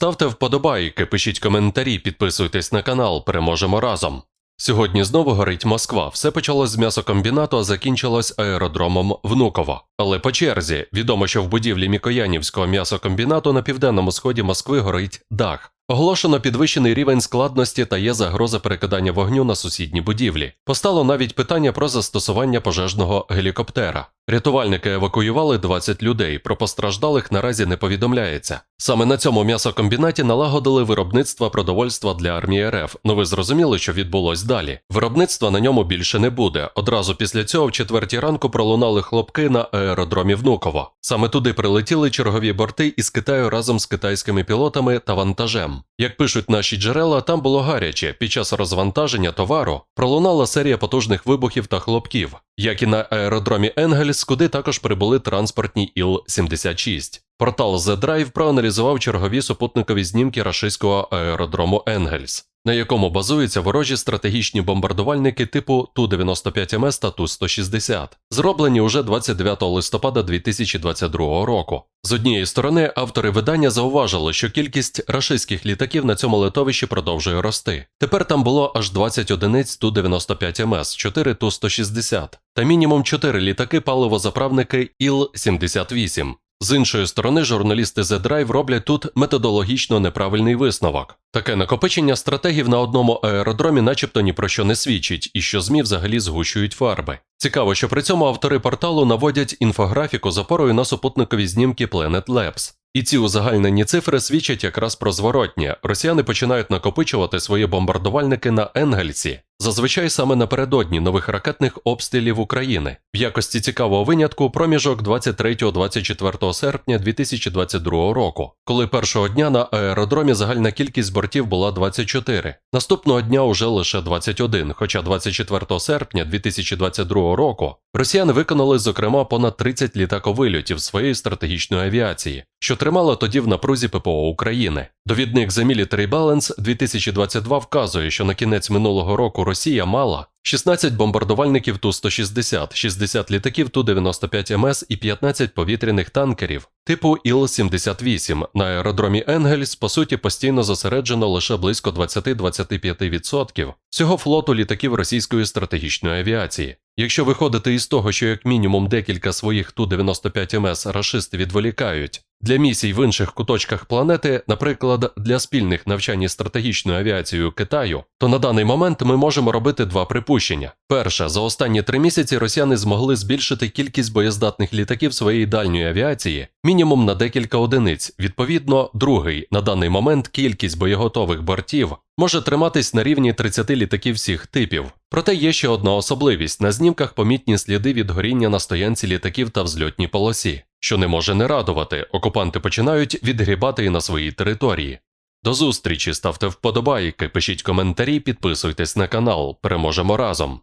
Ставте вподобайки, пишіть коментарі, підписуйтесь на канал, переможемо разом. Сьогодні знову горить Москва. Все почалось з м'ясокомбінату, а закінчилось аеродромом Внуково. Але по черзі відомо, що в будівлі Мікоянівського м'ясокомбінату на південному сході Москви горить дах. Оголошено підвищений рівень складності та є загроза перекидання вогню на сусідні будівлі. Постало навіть питання про застосування пожежного гелікоптера. Рятувальники евакуювали 20 людей. Про постраждалих наразі не повідомляється. Саме на цьому м'ясокомбінаті налагодили виробництво продовольства для армії РФ. Ну ви зрозуміли, що відбулось далі. Виробництва на ньому більше не буде. Одразу після цього, в четвертій ранку, пролунали хлопки на аеродромі Внуково. Саме туди прилетіли чергові борти із Китаю разом з китайськими пілотами та вантажем. Як пишуть наші джерела, там було гаряче. Під час розвантаження товару пролунала серія потужних вибухів та хлопків, як і на аеродромі Енгельс, куди також прибули транспортні Іл-76. Портал The Drive проаналізував чергові супутникові знімки рашистського аеродрому Енгельс, на якому базуються ворожі стратегічні бомбардувальники типу Ту-95МС та Ту-160, зроблені уже 29 листопада 2022 року. З однієї сторони, автори видання зауважили, що кількість рашистських літаків на цьому литовищі продовжує рости. Тепер там було аж 20 одиниць Ту-95МС, 4 Ту-160 та мінімум 4 літаки паливозаправники Іл-78. З іншої сторони, журналісти The Drive роблять тут методологічно неправильний висновок. Таке накопичення стратегів на одному аеродромі, начебто ні про що не свідчить, і що ЗМІ взагалі згущують фарби. Цікаво, що при цьому автори порталу наводять інфографіку з опорою на супутникові знімки Planet Labs. І ці узагальнені цифри свідчать якраз про зворотнє. Росіяни починають накопичувати свої бомбардувальники на Енгельсі, зазвичай саме напередодні нових ракетних обстрілів України. В якості цікавого винятку проміжок 23-24 серпня 2022 року, коли першого дня на аеродромі загальна кількість бортів була 24. Наступного дня уже лише 21, хоча 24 серпня 2022 року росіяни виконали зокрема понад 30 літаковильотів своєї стратегічної авіації, що тримала тоді в напрузі ППО України. Довідник The Military Balance 2022 вказує, що на кінець минулого року Росія мала 16 бомбардувальників Ту-160, 60 літаків Ту-95МС і 15 повітряних танкерів типу Іл-78. На аеродромі Енгельс, по суті, постійно зосереджено лише близько 20-25% всього флоту літаків російської стратегічної авіації. Якщо виходити із того, що як мінімум декілька своїх Ту-95МС рашисти відволікають для місій в інших куточках планети, наприклад, для спільних навчань із стратегічною авіацією Китаю, то на даний момент ми можемо робити два припущення. Перше, за останні три місяці росіяни змогли збільшити кількість боєздатних літаків своєї дальньої авіації мінімум на декілька одиниць. Відповідно, другий на даний момент кількість боєготових бортів може триматись на рівні 30 літаків всіх типів. Проте є ще одна особливість: на знімках помітні сліди від горіння на стоянці літаків та взльотній полосі, що не може не радувати. Окупанти починають відгрібати і на своїй території. До зустрічі, ставте вподобайки, пишіть коментарі, підписуйтесь на канал. Переможемо разом.